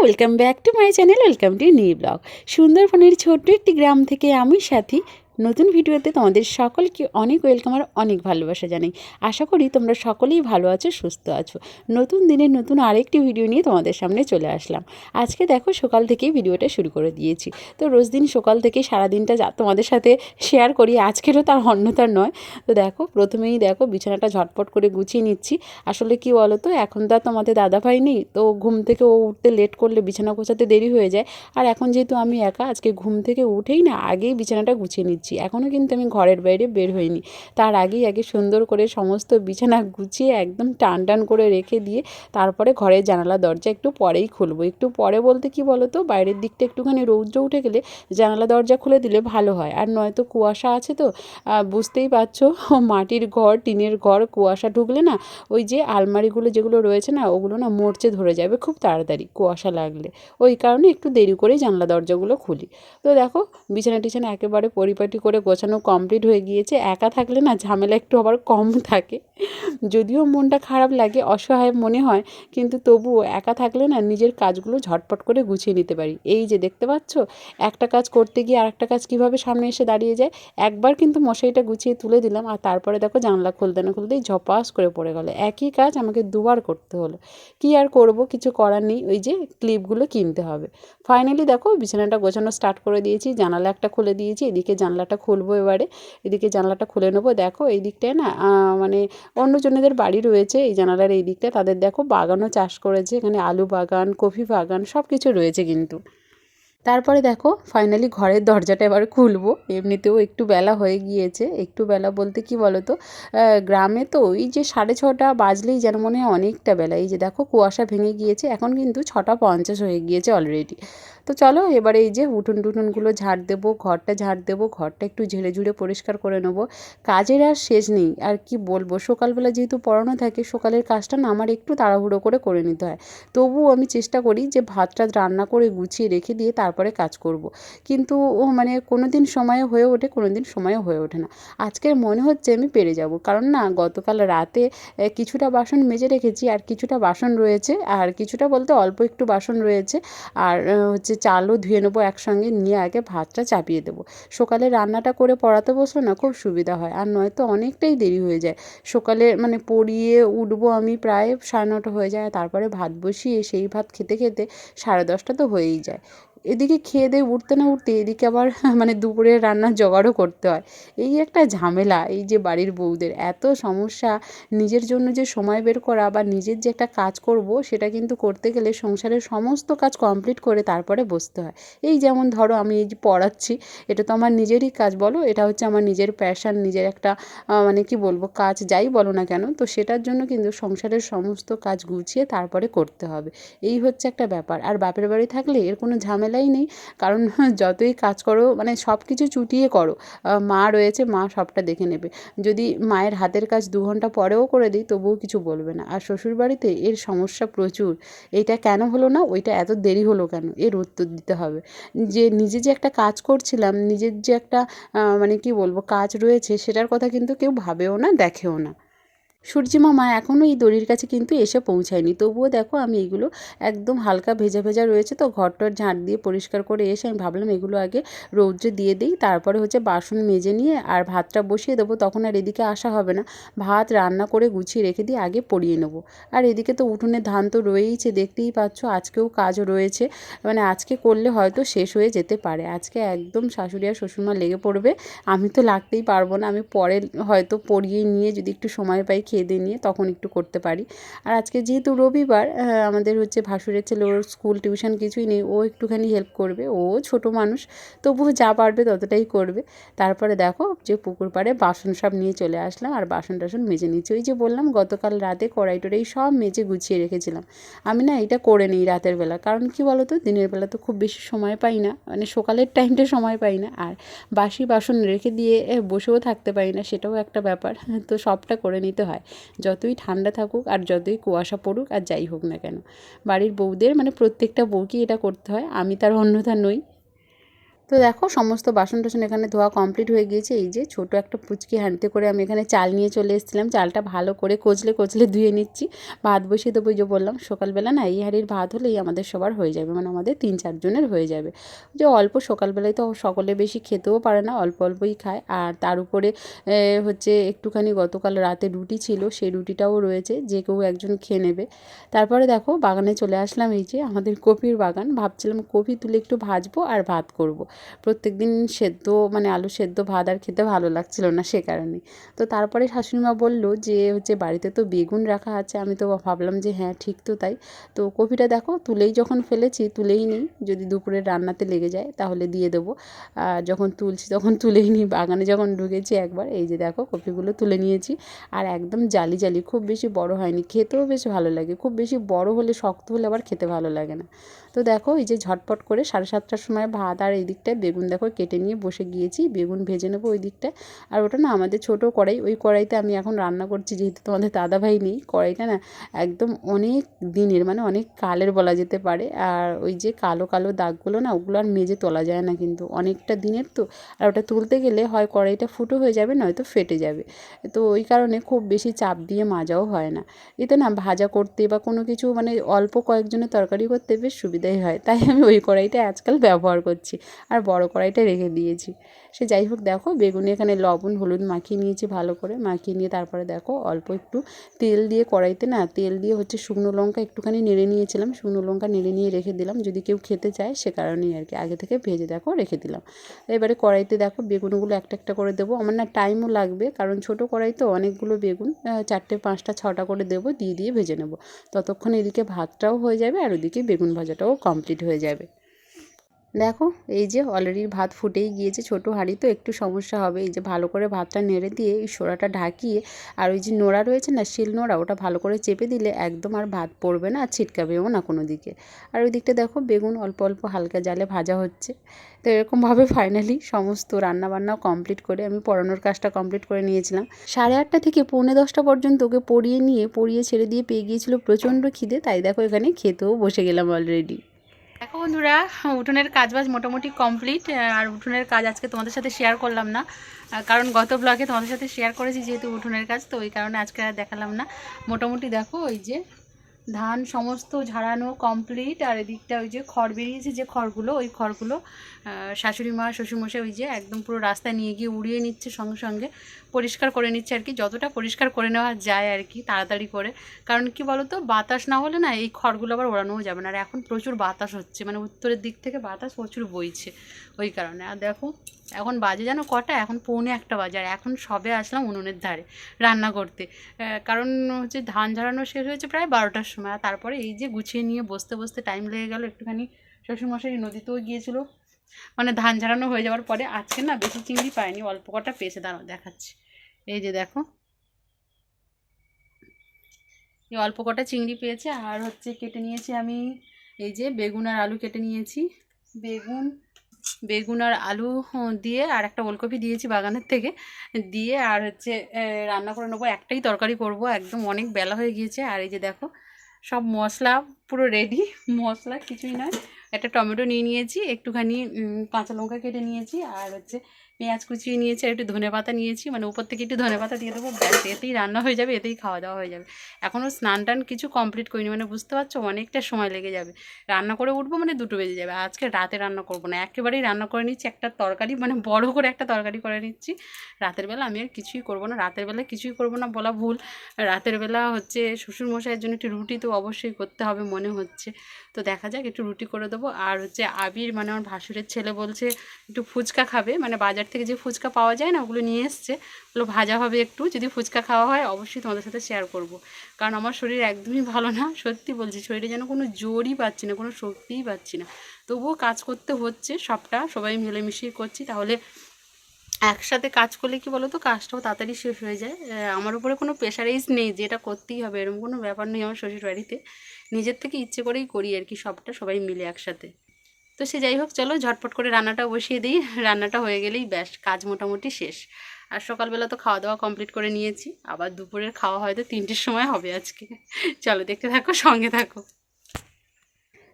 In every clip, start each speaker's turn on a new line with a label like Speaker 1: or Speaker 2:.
Speaker 1: Welcome back to my channel welcome to new blog সুন্দরবনের ছোট্ট একটি গ্রাম থেকে আমি সাথী নতুন ভিডিওতে তোমাদের সকলকে অনেক ওয়েলকাম আর অনেক ভালোবাসা জানাই। আশা করি তোমরা সকলেই ভালো আছো, সুস্থ আছো। নতুন দিনে নতুন আরেকটি ভিডিও নিয়ে তোমাদের সামনে চলে আসলাম। আজকে দেখো সকাল থেকেই ভিডিওটা শুরু করে দিয়েছি। তো রোজ দিন সকাল থেকে সারাদিনটা যা তোমাদের সাথে শেয়ার করি, আজকেরও তার অন্যতার নয়। তো দেখো, প্রথমেই দেখো বিছানাটা ঝটপট করে গুছিয়ে নিচ্ছি। আসলে কি বলো তো এখন তো আর তোমাদের দাদা ভাই নেই, তো ঘুম থেকে ও উঠতে লেট করলে বিছানা গোছাতে দেরি হয়ে যায়। আর এখন যেহেতু আমি একা, আজকে ঘুম থেকে উঠেই না, আগেই বিছানাটা গুছিয়ে নিচ্ছি। এখনও কিন্তু আমি ঘরের বাইরে বের হইনি। তার আগেই আগে সুন্দর করে সমস্ত বিছানা গুছিয়ে একদম টান টান করে রেখে দিয়ে তারপরে ঘরের জানালা, দরজা একটু পরেই খুলবো। একটু পরে বলতে কি বলো তো বাইরের দিকটা একটুখানি রৌদ্র উঠে গেলে জানালা, দরজা খুলে দিলে ভালো হয়। আর নয়তো কুয়াশা আছে তো বুঝতেই পারছ? মাটির ঘর, টিনের ঘর, কুয়াশা ঢুকলে না ওই যে আলমারিগুলো যেগুলো রয়েছে না, ওগুলো না মরচে ধরে যাবে খুব তাড়াতাড়ি কুয়াশা লাগলে। ওই কারণে একটু দেরি করেই জানলা, দরজাগুলো খুলি। তো দেখো বিছানা টিছানা একেবারে পরিপাটি করে গোছানো কমপ্লিট হয়ে গিয়েছে, একা থাকলে না ঝামেলা একটু আবার কম থাকে। যদিও মনটা খারাপ লাগে, অসহায় মনে হয়, কিন্তু তবুও একা থাকলে না নিজের কাজগুলো ঝটপট করে গুছিয়ে নিতে পারি। এই যে দেখতে পাচ্ছ, একটা কাজ করতে গিয়ে আরেকটা কাজ কীভাবে সামনে এসে দাঁড়িয়ে যায়, একবার কিন্তু মশারিটা গুছিয়ে তুলে দিলাম, আর তারপরে দেখো জানলা খুলতে না খুলতেই ঝপাস করে পড়ে গেল। একই কাজ আমাকে দুবার করতে হলো। কি আর করব, কিছু করার নেই, ওই যে ক্লিপগুলো কিনতে হবে। ফাইনালি দেখো বিছানাটা গোছানো স্টার্ট করে দিয়েছি, জানালা একটা খুলে দিয়েছি, এদিকে জানলাটা খুলবো এবারে। এদিকে জানলাটা খুলে নেব। দেখো এই দিকটায় না মানে অন্যজনেদের বাড়ি রয়েছে এই জানালার এই দিকটা তাদের দেখো বাগানও চাষ করেছে। এখানে আলু বাগান কফি বাগান সব কিছু রয়েছে কিন্তু। তারপরে দেখো ফাইনালি ঘরের দরজাটা এবার খুলবো। এমনিতেও একটু বেলা হয়ে গিয়েছে। একটু বেলা বলতে কি বলো তো গ্রামে তো ওই যে সাড়ে ছটা বাজলেই যেন মনে হয় অনেকটা বেলা। এই যে দেখো, কুয়াশা ভেঙে গিয়েছে। এখন কিন্তু ছটা পঞ্চাশ হয়ে গিয়েছে অলরেডি তো চলো, এবারে এই যে উঠুন টুটুনগুলো ঝাড় দেবো, ঘরটা ঝাড় দেবো, ঘরটা একটু ঝেড়ে ঝুড়ে পরিষ্কার করে নেব। কাজের আর শেষ নেই, আর কি বলব? সকালবেলা যেহেতু পড়ানো থাকে, সকালের কাজটা না আমার একটু তাড়াহুড়ো করে করে নিতে হয়। তবুও আমি চেষ্টা করি যে ভাতটা রান্না করে গুছিয়ে রেখে দিয়ে তারপরে কাজ করব। কিন্তু ও মানে কোনো দিন সময়ে হয়ে ওঠে কোনো দিন সময় হয়ে ওঠে না। আজকের মনে হচ্ছে আমি পেরে যাব। কারণ না, গতকাল রাতে কিছুটা বাসন মেজে রেখেছি আর কিছুটা বাসন রয়েছে। আর কিছুটা বলতে অল্প একটু বাসন রয়েছে। আর হচ্ছে চালও ধুয়ে নেব একসঙ্গে, নিয়ে আগে ভাতটা চাপিয়ে দেবো। সকালে রান্নাটা করে পড়াতে বসল না খুব সুবিধা হয়। আর নয়তো অনেকটাই দেরি হয়ে যায়। সকালে মানে পড়িয়ে উঠবো আমি প্রায় সাড়ে নটা হয়ে যায়। তারপরে ভাত বসিয়ে সেই ভাত খেতে খেতে সাড়ে দশটা তো হয়েই যায়। এদিকে খেয়ে দিয়ে উঠতে না উঠতে এদিকে আবার মানে দুপুরের রান্নার জোগাড়ও করতে হয়। এই একটা ঝামেলা, এই যে বাড়ির বউদের, এত সমস্যা, নিজের জন্য যে সময় বের করা বা নিজের যে একটা কাজ করব, সেটা কিন্তু করতে গেলে সংসারের সমস্ত কাজ কমপ্লিট করে তারপরে বসতে হয়। এই যেমন ধরো আমি এই যে পড়াচ্ছি, এটা তো আমার নিজেরই কাজ বলো, এটা হচ্ছে আমার নিজের প্যাশান নিজের একটা মানে কি বলব, কাজ যাই বলো না কেন, তো সেটার জন্য কিন্তু সংসারের সমস্ত কাজ গুছিয়ে তারপরে করতে হবে। এই হচ্ছে একটা ব্যাপার। আর বাপের বাড়ি থাকলে এর কোনো ঝামেলাই নেই। কারণ যতই কাজ করো মানে সব কিছু চুটিয়ে করো। মা রয়েছে, মা সবটা দেখে নেবে। যদি মায়ের হাতের কাজ দু ঘণ্টা পরেও করে দিই, তবুও কিছু বলবে না। আর শ্বশুরবাড়িতে এর সমস্যা প্রচুর। এইটা কেন হলো না, ওইটা এত দেরি হলো কেন? এর উত্তর দিতে হবে। যে নিজে যে একটা কাজ করছিলাম, নিজের যে একটা মানে কি বলব, কাজ রয়েছে, সেটার কথা কিন্তু কেউ ভাবেও না, দেখেও না। সূর্যি মামা এখনও এই দড়ির কাছে কিন্তু এসে পৌঁছায়নি। তবুও দেখো আমি এগুলো একদম হালকা ভেজা ভেজা রয়েছে তো ঘরটর ঝাঁট দিয়ে পরিষ্কার করে এসে আমি ভাবলাম এগুলো আগে রৌদ্রে দিয়ে দিই, তারপরে হচ্ছে বাসন মেজে নিয়ে আর ভাতটা বসিয়ে দেবো, তখন আর এদিকে আসা হবে না। ভাত রান্না করে গুছিয়ে রেখে দিয়ে আগে পরিয়ে নেব। আর এদিকে তো উঠোনে ধান তো রয়েইছে, দেখতেই পাচ্ছ আজকেও কাজ রয়েছে। মানে আজকে করলে হয়তো শেষ হয়ে যেতে পারে। আজকে একদম শাশুড়ি আর শ্বশুরমা লেগে পড়বে, আমি তো লাগতেই পারব না। আমি পরে হয়তো পরিয়ে নিয়ে যদি একটু সময় পাই খেয়ে দিয়ে নিয়ে তখন একটু করতে পারি। আর আজকে যেহেতু রবিবার আমাদের হচ্ছে ভাসুরের ছেলে, ওর স্কুল টিউশন কিছুই নেই, ও একটুখানি হেল্প করবে, ও ছোট মানুষ, তবুও যা পারবে ততটাই করবে। তারপরে দেখো যে পুকুর পাড়ে বাসন সব নিয়ে চলে আসলাম, আর বাসন টাসন মেজে নিচ্ছি ওই যে বললাম, গতকাল রাতে কড়াই টড়াই সব মেজে গুছিয়ে রেখেছিলাম। আমি না এটা করে নিই রাতের বেলা, কারণ কি বলো তো দিনের বেলা তো খুব বেশি সময় পাই না মানে সকালের টাইমটা সময় পাই না, আর বাসি বাসন রেখে দিয়ে বসেও থাকতে পারি না, সেটাও একটা ব্যাপার, তো সবটা করে নিতে হয়। যতই ঠান্ডা থাকুক আর যতই কুয়াশা পড়ুক আর যাই হোক না কেন। বাড়ির বউদের মানে প্রত্যেকটা বউকেই এটা করতে হয়। আমি তার অন্যথা নই। তো দেখো সমস্ত বাসন টাসন এখানে ধোয়া কমপ্লিট হয়ে গিয়েছে। এই যে ছোট একটা পুচকি হাঁড়িতে করে আমি এখানে চাল নিয়ে চলে এসেছিলাম। চালটা ভালো করে কচলে কচলে ধুয়ে নিচ্ছি। ভাত বসিয়ে দেবো যে বললাম, সকালবেলা না এই হাঁড়ির ভাত হলেই আমাদের সবার হয়ে যাবে মানে আমাদের তিন চারজনের হয়ে যাবে। যে অল্প সকালবেলায় তো সকলে বেশি খেতেও পারে না, অল্প অল্পই খায়। আর তার উপরে হচ্ছে একটুখানি গতকাল রাতে রুটি ছিল, সেই রুটিটাও রয়েছে, যে কেউ একজন খেয়ে নেবে। তারপরে দেখো বাগানে চলে আসলাম এই যে আমাদের কপির বাগান। ভাবছিলাম কপি তুলে একটু ভাজবো আর ভাত করব। প্রত্যেক দিন সেদ্ধ মানে আলু সেদ্ধ, ভাত আর খেতে ভালো লাগছিল না সে কারণে। তো তারপরে শাশুড়িমা বলল যে, হচ্ছে বাড়িতে তো বেগুন রাখা আছে। আমি তো ভাবলাম যে হ্যাঁ ঠিক তো তাই। তো কপিটা দেখো, তুলেই যখন ফেলেছি, তুলেই নিই। যদি দুপুরে রান্নাতে লেগে যায়, তাহলে দিয়ে দেবো। যখন তুলছি, তখন তুলেই নিই। বাগানে যখন ঢুকেছি একবার, এই যে দেখো, কপিগুলো তুলে নিয়েছি। আর একদম জালি জালি, খুব বেশি বড় হয়নি। খেতেও বেশ ভালো লাগে। খুব বেশি বড় হলে, শক্ত হলে আবার খেতে ভালো লাগে না। তো দেখো, এই যে ঝটপট করে সাড়ে সাতটার সময় ভাত আর এই দিকটায় বেগুন দেখো কেটে নিয়ে বসে গিয়েছি, বেগুন ভেজে নেব ওই দিকটায় আর ওটা না আমাদের ছোটো কড়াই, ওই কড়াইতে আমি এখন রান্না করছি, যেহেতু তোমাদের দাদাভাই নেই, কড়াইটা না একদম অনেক দিনের মানে অনেক কালের বলা যেতে পারে। আর ওই যে কালো কালো দাগগুলো না, ওগুলো আর মেজে তোলা যায় না কিন্তু, অনেকটা দিনের তো। আর ওটা তুলতে গেলে হয় কড়াইটা ফুটো হয়ে যাবে, নয়তো ফেটে যাবে। তো ওই কারণে খুব বেশি চাপ দিয়ে মাজাও হয় না। এতে না ভাজা করতে বা কোনো কিছু মানে অল্প কয়েকজনের তরকারি করতে বেশ সুবিধাই হয়। তাই আমি ওই কড়াইটা আজকাল ব্যবহার করছি। আর বড় কড়াইটা রেখে দিয়েছি। সে যাই হোক, দেখো বেগুনি এখানে লবণ, হলুদ মাখিয়ে নিয়েছি ভালো করে। মাখিয়ে নিয়ে তারপরে দেখো অল্প একটু তেল দিয়ে কড়াইতে না, তেল দিয়ে হচ্ছে শুকনো লঙ্কা একটুখানি নেড়ে নিয়েছিলাম। শুকনো লঙ্কা নেড়ে নিয়ে রেখে দিলাম। যদি কেউ খেতে চায় সে কারণেই আর কি, আগে থেকে ভেজে দেখো রেখে দিলাম। এবারে কড়াইতে দেখো বেগুনগুলো একটা একটা করে দেবো। আমার না টাইমও লাগবে, কারণ ছোটো কড়াই তো অনেকগুলো বেগুন চারটে, পাঁচটা, ছটা করে দেবো, দিয়ে দিয়ে ভেজে নেব। ততক্ষণ এদিকে ভাতটাও হয়ে যাবে আর ওদিকে বেগুন ভাজাটাও কমপ্লিট হয়ে যাবে। দেখো, এই যে অলরেডি ভাত ফুটেই গিয়েছে, ছোটো হাঁড়ি তো একটু সমস্যা হবে। এই যে ভালো করে ভাতটা নেড়ে দিয়ে এই সোড়াটা ঢাকিয়ে, আর ওই যে নোড়া রয়েছে না, শিল নোড়া, ওটা ভালো করে চেপে দিলে একদম আর ভাত পড়বে না, আর ছিটকাবেও না কোনো দিকে। আর ওই দিকটা দেখো, বেগুন অল্প অল্প হালকা জালে ভাজা হচ্ছে। তো এরকমভাবে ফাইনালি সমস্ত রান্নাবান্নাও কমপ্লিট করে আমি পড়ানোর কাজটা কমপ্লিট করে নিয়েছিলাম। সাড়ে আটটা থেকে পৌনে দশটা পর্যন্ত ওকে পড়িয়ে নিয়ে, পড়িয়ে ছেড়ে দিয়ে পেয়ে গিয়েছিল প্রচণ্ড খিদে, তাই দেখো এখানে খেতেও বসে গেলাম অলরেডি দেখো বন্ধুরা, উঠোনের কাজবাজ মোটামুটি কমপ্লিট আর উঠোনের কাজ আজকে তোমাদের সাথে শেয়ার করলাম না। কারণ গত ব্লগে তোমাদের সাথে শেয়ার করেছি যেহেতু উঠোনের কাজ, তো ওই কারণে আজকে আর দেখালাম না। মোটামুটি দেখো, ওই যে ধান সমস্ত ঝাড়ানো কমপ্লিট আর এদিকটা ওই যে খড় বেরিয়েছে, যে খড়গুলো, ওই খড়গুলো শাশুড়ি মা, শ্বশুরমশাই ওই যে একদম পুরো রাস্তায় নিয়ে গিয়ে উড়িয়ে নিচ্ছে, সঙ্গে সঙ্গে পরিষ্কার করে নিচ্ছে আর কি। যতটা পরিষ্কার করে নেওয়া যায় আর কি, তাড়াতাড়ি করে। কারণ কি বলতো, বাতাস না হলে না এই খড়গুলো আবার ওড়ানোও যাবে না। আর এখন প্রচুর বাতাস হচ্ছে মানে উত্তরের দিক থেকে বাতাস প্রচুর বইছে ওই কারণে। আর দেখো, এখন বাজে যেন কটা? এখন পৌনে একটা বাজে, আর এখন সবে আসলাম উনুনের ধারে রান্না করতে। কারণ হচ্ছে ধান ঝাড়ানো শেষ হয়েছে প্রায় বারোটার আর তারপরে এই যে গুছিয়ে নিয়ে বসতে বসতে টাইম লেগে গেল, একটুখানি শ্বশুরমশাই নদীতেও গিয়েছিল। মানে ধান ঝাড়ানো হয়ে যাওয়ার পরে আজকে না বেশি চিংড়ি পায়নি অল্প কটা পেয়েছে দাঁড়াও দেখাচ্ছি। এই যে দেখো। এই অল্প কটা চিংড়ি পেয়েছে, আর হচ্ছে কেটে নিয়েছি আমি এই যে বেগুন আর আলু কেটে নিয়েছি। বেগুন বেগুন আর আলু দিয়ে আর একটা ওলকপি দিয়েছি বাগানের থেকে। দিয়ে আর হচ্ছে রান্না করে নেব, একটাই তরকারি করব, একদম অনেক বেলা হয়ে গিয়েছে। আর এই যে দেখো সব মশলা পুরো রেডি মশলা কিছুই নয়। একটা টমেটো নিয়ে নিয়েছি, একটুখানি কাঁচা লঙ্কা কেটে নিয়েছি, আর হচ্ছে পেঁয়াজ কুচিয়ে নিয়েছি, আর একটু ধনে পাতা নিয়েছি। মানে উপর থেকে একটু ধনে পাতা দিয়ে দেবো, ব্যাস, এতেই রান্না হয়ে যাবে, এতেই খাওয়া দাওয়া হয়ে যাবে। এখনও স্নান টান কিছু কমপ্লিট করিনি মানে বুঝতে পারছ? অনেকটা সময় লেগে যাবে। রান্না করে উঠবো মানে দুটো বেজে যাবে, আজকে রাতে রান্না করব না। একেবারেই রান্না করে নিচ্ছি, একটা তরকারি মানে বড় করে একটা তরকারি করে নিচ্ছি। রাতের বেলা আমি আর কিছুই করব না, রাতের বেলা কিছুই করব না বলা ভুল। রাতের বেলা হচ্ছে শ্বশুরমশাইয়ের জন্য একটু রুটি তো অবশ্যই করতে হবে মনে হচ্ছে। তো দেখা যাক, একটু রুটি করে আর হচ্ছে আবির মানে আমার ভাসুরের ছেলে বলছে, একটু ফুচকা খাবে। মানে বাজার থেকে যে ফুচকা পাওয়া যায় না, ওগুলো নিয়ে এসছে। ওগুলো ভাজা হবে একটু, যদি ফুচকা খাওয়া হয়, অবশ্যই তোমাদের সাথে শেয়ার করব। কারণ আমার শরীর একদমই ভালো না, সত্যি বলছি। শরীরে যেন কোনো জোরই পাচ্ছি না, কোনো শক্তিই পাচ্ছি না। তবুও কাজ করতে হচ্ছে, সবটা সবাই মিলেমিশিয়ে করছি। তাহলে একসাথে কাজ করলে কি বলো তো কাজটাও তাড়াতাড়ি শেষ হয়ে যায়। আমার উপরে কোনো প্রেশারাইজ নেই যে এটা করতেই হবে, এরকম কোনো ব্যাপার নেই আমার শ্বশুর বাড়িতে নিজের থেকে ইচ্ছে করেই করি আর কি, সবটা সবাই মিলে একসাথে। তো সে যাই হোক, চলো ঝটপট করে রান্নাটা বসিয়ে দিই। রান্নাটা হয়ে গেলেই ব্যাস, কাজ মোটামুটি শেষ। আর সকালবেলা তো খাওয়া দাওয়া কমপ্লিট করে নিয়েছি। আবার দুপুরের খাওয়া হয়তো তিনটের সময় হবে আজকে। চলো দেখতে থাকো, সঙ্গে থাকো।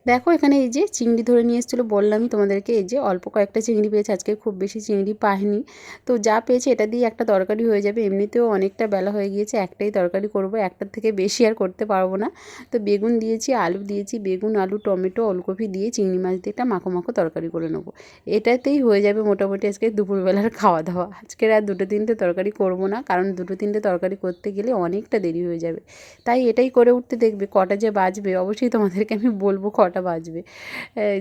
Speaker 1: দেখো এখানে এই যে চিংড়ি ধরে নিয়ে এসেছিল, বললামই তোমাদেরকে এই যে অল্প কয়েকটা চিংড়ি পেয়েছে, আজকে খুব বেশি চিংড়ি পাইনি। তো যা পেয়েছে এটা দিয়ে একটা তরকারি হয়ে যাবে, এমনিতেও অনেকটা বেলা হয়ে গিয়েছে, একটাই তরকারি করব, একটার থেকে বেশি আর করতে পারব না। তো বেগুন দিয়েছি, আলু দিয়েছি, বেগুন, আলু, টমেটো, ওলকপি দিয়ে চিংড়ি মাছ দিয়ে একটা মাখো মাখো তরকারি করে নেব। এটাতেই হয়ে যাবে মোটামুটি আজকে দুপুরবেলার খাওয়া দাওয়া আজকের আর দুটো তিনটে তরকারি করব না, কারণ দুটো তিনটে তরকারি করতে গেলে অনেকটা দেরি হয়ে যাবে। তাই এটাই করে উঠতে দেখবে, কটা যে বাজবে, অবশ্যই তোমাদেরকে আমি বলব কটা বাজবে।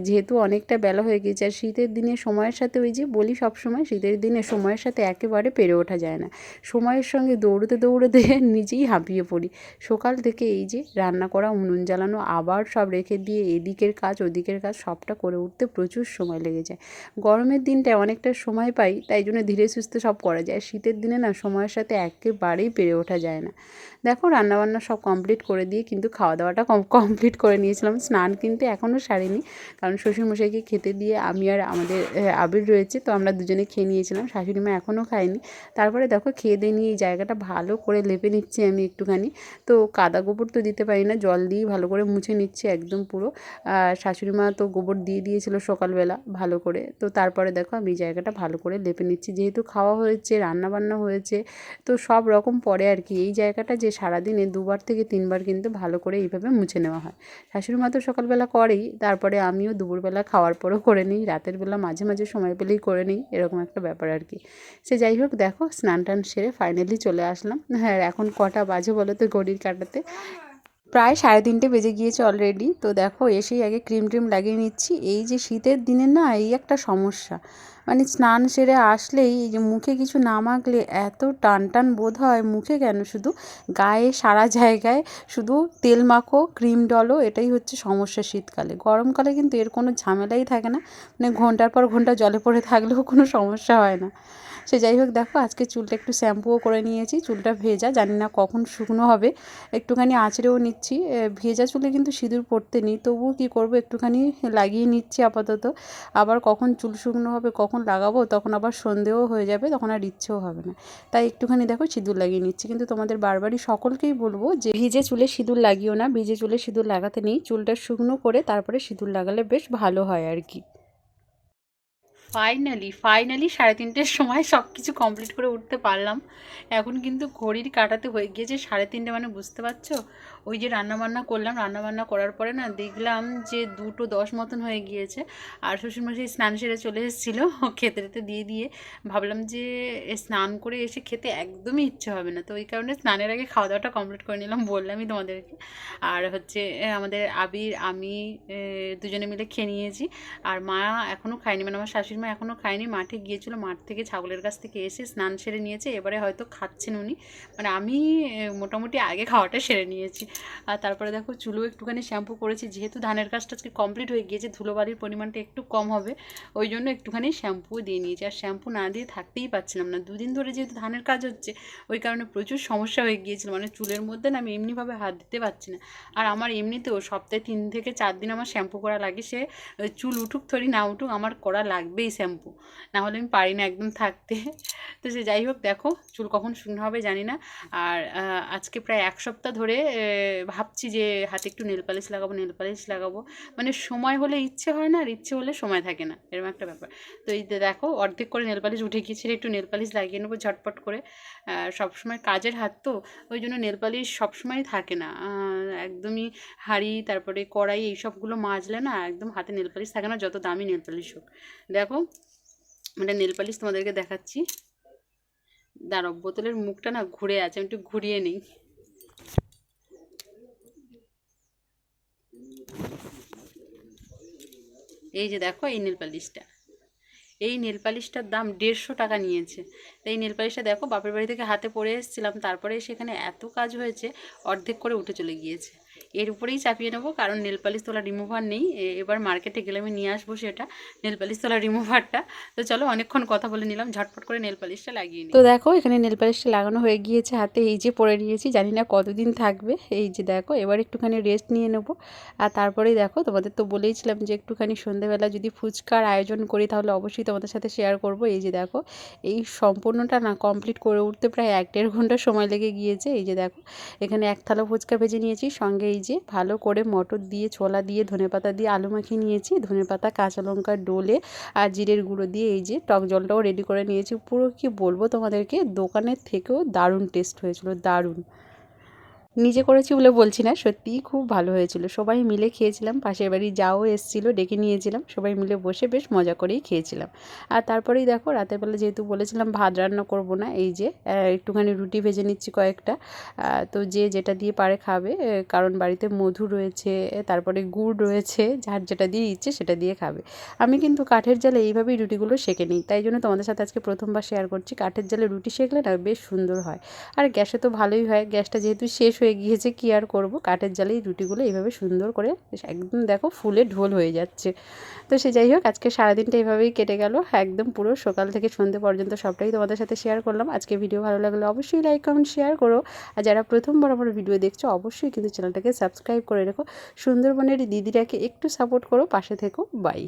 Speaker 1: যেহেতু অনেকটা বেলা হয়ে গেছে আর শীতের দিনে সময়ের সাথে ওই যে বলি সব সময় শীতের দিনে সময়ের সাথে একেবারে পেরে ওঠা যায় না। সময়ের সঙ্গে দৌড়তে দৌড়তে নিজেই হাঁপিয়ে পড়ি। সকাল থেকে এই যে রান্না করা, উনুন জ্বালানো, আবার সব রেখে দিয়ে এদিকের কাজ, ওদিকের কাজ, সবটা করে উঠতে প্রচুর সময় লেগে যায়। গরমের দিনটায় অনেকটা সময় পাই, তাই জন্য ধীরে সুস্থে সব করা যায়। শীতের দিনে না, সময়ের সাথে একেবারেই পেরে ওঠা যায় না। দেখো, রান্নাবান্না সব কমপ্লিট করে দিয়ে কিন্তু খাওয়া দাওয়াটা কম কমপ্লিট করে নিয়েছিলাম। স্নান কিন্তু এখনও সারিনি। কারণ শ্বশুরমশাইকে খেতে দিয়ে আমি আর আমাদের আবির রয়েছে, তো আমরা দুজনে খেয়ে নিয়েছিলাম। শাশুড়ি মা এখনও খায়নি। তারপরে দেখো খেয়ে দিয়ে নিয়ে এই জায়গাটা ভালো করে লেপে নিচ্ছি আমি একটুখানি। তো কাদা গোবর তো দিতে পারি না, জল দিয়েই ভালো করে মুছে নিচ্ছি একদম পুরো। শাশুড়ি মা তো গোবর দিয়ে দিয়েছিল সকালবেলা ভালো করে। তো তারপরে দেখো আমি জায়গাটা ভালো করে লেপে নিচ্ছি। যেহেতু খাওয়া হয়েছে রান্না বান্না হয়েছে, তো সব রকম পরে আর কি। এই জায়গাটা যে সারাদিনে দুবার থেকে তিনবার কিন্তু ভালো করে এইভাবে মুছে নেওয়া হয়। শাশুড়ি মা তো সকালবেলা করেই, তারপরে আমিও দুপুরবেলা খাওয়ার পরও করে নিই, রাতের বেলা মাঝে মাঝে সময় পেলেই করে নিই, এরকম একটা ব্যাপার আর কি। সে যাই হোক, দেখো, স্নান টান সেরে ফাইনালি চলে আসলাম। হ্যাঁ এখন কটা বাজে বলো তো ঘড়ির কাটাতে? প্রায় সাড়ে তিনটে বেজে গিয়েছে অলরেডি তো দেখো, এসেই আগে ক্রিম ট্রিম লাগিয়ে নিচ্ছি। এই যে শীতের দিনে না, এই একটা সমস্যা। মানে স্নান সেরে আসলেই এই যে মুখে কিছু না মাখলে এত টান টান বোধ হয়, মুখে কেন শুধু গায়ে সারা জায়গায় শুধু তেল মাখো ক্রিম ডলো, এটাই হচ্ছে সমস্যা শীতকালে। গরমকালে কিন্তু এর কোনো ঝামেলাই থাকে না। মানে ঘণ্টার পর ঘণ্টা জলে পড়ে থাকলেও কোনো সমস্যা হয় না। সে যাই হোক, দেখো আজকে চুলটা একটু শ্যাম্পুও করে নিয়েছি। চুলটা ভেজা, জানি না কখন শুকনো হবে। একটুখানি আঁচড়েও নিচ্ছি। ভেজা চুলে কিন্তু সিঁদুর পড়তে নেই, তবুও কী করব, একটুখানি লাগিয়ে নিচ্ছি আপাতত। আবার কখন চুল শুকনো হবে, কখন লাগাবো, তখন আবার সন্ধেও হয়ে যাবে, তখন আর ইচ্ছেও হবে না। তাই একটুখানি দেখো সিঁদুর লাগিয়ে নিচ্ছি। কিন্তু তোমাদের বারবারই সকলকেই বলব যে, ভিজে চুলে সিঁদুর লাগিও না। ভিজে চুলে সিঁদুর লাগাতে নেই। চুলটা শুকনো করে তারপরে সিঁদুর লাগালে বেশ ভালো হয় আর কি। ফাইনালি ফাইনালি সাড়ে তিনটের সময় সব কিছু কমপ্লিট করে উঠতে পারলাম। এখন কিন্তু ঘড়ির কাটাতে হয়ে গিয়েছে সাড়ে তিনটে মানে বুঝতে পারছ? ওই যে রান্নাবান্না করলাম, রান্নাবান্না করার পরে না দেখলাম যে দুটো দশ মতন হয়ে গিয়েছে। আর শ্বশুরমশাই স্নান সেরে চলে এসেছিল খেতে টেতে দিয়ে দিয়ে। ভাবলাম যে স্নান করে এসে খেতে একদমই ইচ্ছে হবে না। তো ওই কারণে স্নানের আগে খাওয়া দাওয়াটা কমপ্লিট করে নিলাম বললামই তোমাদেরকে। আর হচ্ছে আমাদের আবির, আমি দুজনে মিলে খেয়ে নিয়েছি। আর মা এখনও খায়নি মানে আমার শাশুড়ি মা এখনও খায়নি মাঠে গিয়েছিল, মাঠ থেকে ছাগলের কাছ থেকে এসে স্নান সেরে নিয়েছে। এবারে হয়তো খাচ্ছেন উনি। মানে আমি মোটামুটি আগে খাওয়াটা সেরে নিয়েছি। আর তারপরে দেখো চুলও একটুখানি শ্যাম্পু করেছি, যেহেতু ধানের কাজটা আজকে কমপ্লিট হয়ে গিয়েছে, ধুলোবালির পরিমাণটা একটু কম হবে, ওই জন্য একটুখানি শ্যাম্পু দিয়ে নিয়েছি। আর শ্যাম্পু না দিয়ে থাকতেই পারছিলাম না। দুদিন ধরে যেহেতু ধানের কাজ হচ্ছে, ওই কারণে প্রচুর সমস্যা হয়ে গিয়েছিল মানে চুলের মধ্যে না আমি এমনিভাবে হাত দিতে পারছি না। আর আমার এমনিতেও সপ্তাহে তিন থেকে চার দিন আমার শ্যাম্পু করা লাগে, সে চুল উঠুক থরি না উঠুক, আমার করা লাগবেই শ্যাম্পু না হলে আমি পারি না একদম থাকতে। তো সে যাই হোক, দেখো চুল কখন শুকনো হবে জানি না। আর আজকে প্রায় এক সপ্তাহ ধরে ভাবছি যে হাতে একটু নেল পালিশ লাগাবো নেল পালিশ লাগাবো। মানে সময় হলে ইচ্ছে হয় না, আর ইচ্ছে হলে সময় থাকে না, এরকম একটা ব্যাপার। তো এই দেখো, অর্ধেক করে নেল পালিশ উঠে গিয়েছিল একটু নেল পালিশ লাগিয়ে নেব ঝটপট করে। সবসময় কাজের হাত তো, ওই জন্য নেল পালিশ সবসময় থাকে না। একদমই হাঁড়ি, তারপরে কড়াই এই সবগুলো মাজলে না, একদম হাতে নেল পালিশ থাকে না, যত দামি নেল পালিশ হোক। দেখো মানে নেল পালিশ তোমাদেরকে দেখাচ্ছি। দাঁড়াও, বোতলের মুখটা না ঘুরে আছে, আমি একটু ঘুরিয়ে নিই। এই যে দেখো, এই নেল পালিশটা। এই নেল পালিশটার দাম দেড়শো টাকা নিয়েছে। এই নেল পালিশটা দেখো, বাপের বাড়ি থেকে হাতে পরে এসেছিলাম, তারপরে সেখানে এত কাজ হয়েছে, অর্ধেক করে উঠে চলে গিয়েছে। এর উপরেই চাপিয়ে নেব, কারণ নেল পালিশ তোলা রিমুভার নেই। এবার মার্কেটে গেলে আমি নিয়ে আসব সেটা নেল পালিশ তোলা রিমুভারটা তো চলো অনেকক্ষণ কথা বলে নিলাম, ঝটপট করে নেল পালিশটা লাগিয়ে তো দেখো, এখানে নেল পালিশটা লাগানো হয়ে গিয়েছে হাতে, এই যে পরে নিয়েছি, জানি না কতদিন থাকবে। এই যে দেখো, এবার একটুখানি রেস্ট নিয়ে নেব। আর তারপরেই দেখো, তোমাদের তো বলেইছিলাম যে একটুখানি সন্ধেবেলা যদি ফুচকার আয়োজন করি, তাহলে অবশ্যই তোমাদের সাথে শেয়ার করব। এই যে দেখো, এই সম্পূর্ণটা না কমপ্লিট করে উঠতে প্রায় এক দেড় ঘণ্টা সময় লেগে গিয়েছে। এই যে দেখো, এখানে এক থালা ফুচকা ভেজে নিয়েছি, সঙ্গে এই যে ভালো করে মটর দিয়ে, ছোলা দিয়ে, ধনেপাতা দিয়ে আলু মাখিয়ে নিয়েছি। ধনেপাতা, কাঁচা লঙ্কা ডোলে আর জিরের গুঁড়ো দিয়ে এই যে টক জলটাও রেডি করে নিয়েছি। পুরো কি বলব তোমাদেরকে? দোকানের থেকেও দারুণ টেস্ট হয়েছিল, দারুণ। নিজে করেছি বলে বলছি না, সত্যিই খুব ভালো হয়েছিল। সবাই মিলে খেয়েছিলাম, পাশের বাড়ি যাও এসেছিল, ডেকে নিয়েছিলাম, সবাই মিলে বসে বেশ মজা করেই খেয়েছিলাম। আর তারপরেই দেখো, রাতের বেলা যেহেতু বলেছিলাম ভাত রান্না করব না, এই যে একটুখানি রুটি ভেজে নিচ্ছি কয়েকটা তো যে যেটা দিয়ে পারে খাবে কারণ বাড়িতে মধু রয়েছে তারপরে গুড় রয়েছে, যার যেটা দিয়ে ইচ্ছে সেটা দিয়ে খাবে। আমি কিন্তু কাঠের জালে এইভাবেই রুটিগুলো সেঁকে নিই, তাই জন্য তোমাদের সাথে আজকে প্রথমবার শেয়ার করছি। কাঠের জালে রুটি সেঁকলে না বেশ সুন্দর হয়, আর গ্যাসে তো ভালোই হয়, গ্যাসটা যেহেতু শেষ হয়ে গিয়েছে কি আর করব? কাঠের জালেই রুটিগুলো এইভাবে সুন্দর করে একদম দেখো ফুলে ঢোল হয়ে যাচ্ছে। তো সে যাই হোক, আজকে সারাদিনটা এইভাবেই কেটে গেল। একদম পুরো সকাল থেকে সন্ধ্যে পর্যন্ত সবটাই তোমাদের সাথে শেয়ার করলাম। আজকে ভিডিও ভালো লাগলে অবশ্যই লাইক কমেন্ট শেয়ার করো। আর যারা প্রথমবার আমার ভিডিও দেখছ, অবশ্যই কিন্তু চ্যানেলটাকে সাবস্ক্রাইব করে রেখো। সুন্দরবনের দিদিরাকে একটু সাপোর্ট করো, পাশে থেকো। বাই